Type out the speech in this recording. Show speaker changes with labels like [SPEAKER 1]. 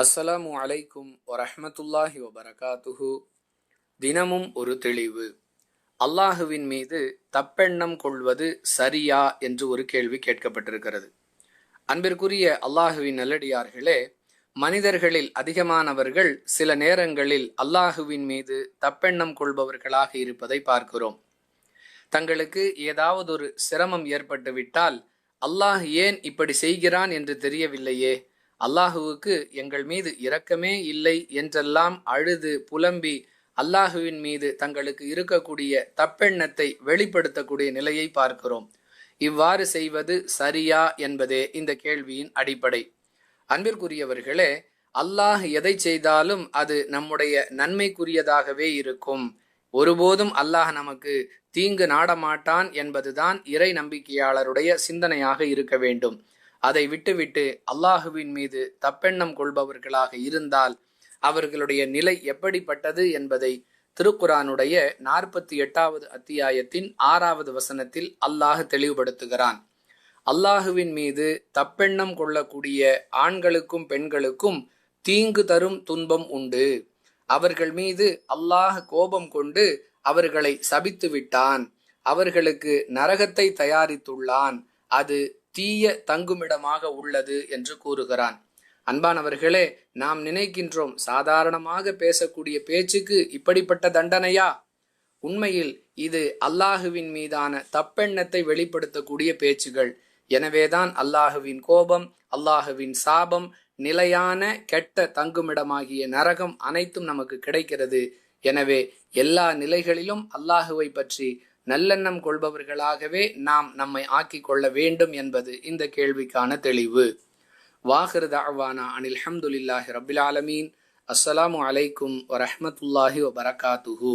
[SPEAKER 1] அஸ்ஸலாமு அலைக்கும் வரஹமத்துல்லாஹி வபரகாத்துஹு. தினமும் ஒரு தெளிவு. அல்லாஹுவின் மீது தப்பெண்ணம் கொள்வது சரியா என்று ஒரு கேள்வி கேட்கப்பட்டிருக்கிறது. அன்பிற்குரிய அல்லாஹுவின் நல்லடியார்களே மனிதர்களில் அதிகமானவர்கள் சில நேரங்களில் அல்லாஹுவின் மீது தப்பெண்ணம் கொள்பவர்களாக இருப்பதை பார்க்கிறோம். தங்களுக்கு ஏதாவது ஒரு சிரமம் ஏற்பட்டுவிட்டால் அல்லாஹ் ஏன் இப்படி செய்கிறான் என்று தெரியவில்லையே? அல்லாஹுவுக்கு எங்கள் மீது இரக்கமே இல்லை என்றெல்லாம் அழுது புலம்பி அல்லாஹுவின் மீது தங்களுக்கு இருக்கக்கூடிய தப்பெண்ணத்தை வெளிப்படுத்தக்கூடிய நிலையை பார்க்கிறோம். இவ்வாறு செய்வது சரியா என்பதே இந்த கேள்வியின் அடிப்படை. அன்பிற்குரியவர்களே அல்லாஹ் எதை செய்தாலும் அது நம்முடைய நன்மைக்குரியதாகவே இருக்கும். ஒருபோதும் அல்லாஹ் நமக்கு தீங்கு நாடமாட்டான் என்பதுதான் இறை நம்பிக்கையாளருடைய சிந்தனையாக இருக்க வேண்டும். அதை விட்டுவிட்டு அல்லாஹுவின் மீது தப்பெண்ணம் கொள்பவர்களாக இருந்தால் அவர்களுடைய நிலை எப்படிப்பட்டது என்பதை திருக்குரானுடைய நாற்பத்தி எட்டாவது அத்தியாயத்தின் ஆறாவது வசனத்தில் அல்லாஹ் தெளிவுபடுத்துகிறான். அல்லாஹுவின் மீது தப்பெண்ணம் கொள்ளக்கூடிய ஆண்களுக்கும் பெண்களுக்கும் தீங்கு தரும் துன்பம் உண்டு. அவர்கள் மீது அல்லாஹ் கோபம் கொண்டு அவர்களை சபித்து விட்டான் அவர்களுக்கு நரகத்தை தயாரித்துள்ளான். அது தீய தங்குமிடமாக உள்ளது என்று கூறுகிறான். அன்பானவர்களே நாம் நினைக்கின்றோம் சாதாரணமாக பேசக்கூடிய பேச்சுக்கு இப்படிப்பட்ட தண்டனையா? உண்மையில் இது அல்லாஹுவின் மீதான தப்பெண்ணத்தை வெளிப்படுத்தக்கூடிய பேச்சுகள். எனவேதான் அல்லாஹுவின் கோபம் அல்லாஹுவின் சாபம் நிலையான கெட்ட தங்குமிடமாகிய நரகம் அனைத்தும் நமக்கு கிடைக்கிறது. எனவே எல்லா நிலைகளிலும் அல்லாஹுவை பற்றி நல்லெண்ணம் கொள்பவர்களாகவே நாம் நம்மை ஆக்கிக் கொள்ள வேண்டும் என்பது இந்த கேள்விக்கான தெளிவு. வாஹிர் தாவானா அனில் ஹம்துலில்லாஹி ரபில் ஆலமீன். அஸ்ஸலாமு அலைக்கும் வரஹமத்துல்லாஹி வபரகாத்துஹூ.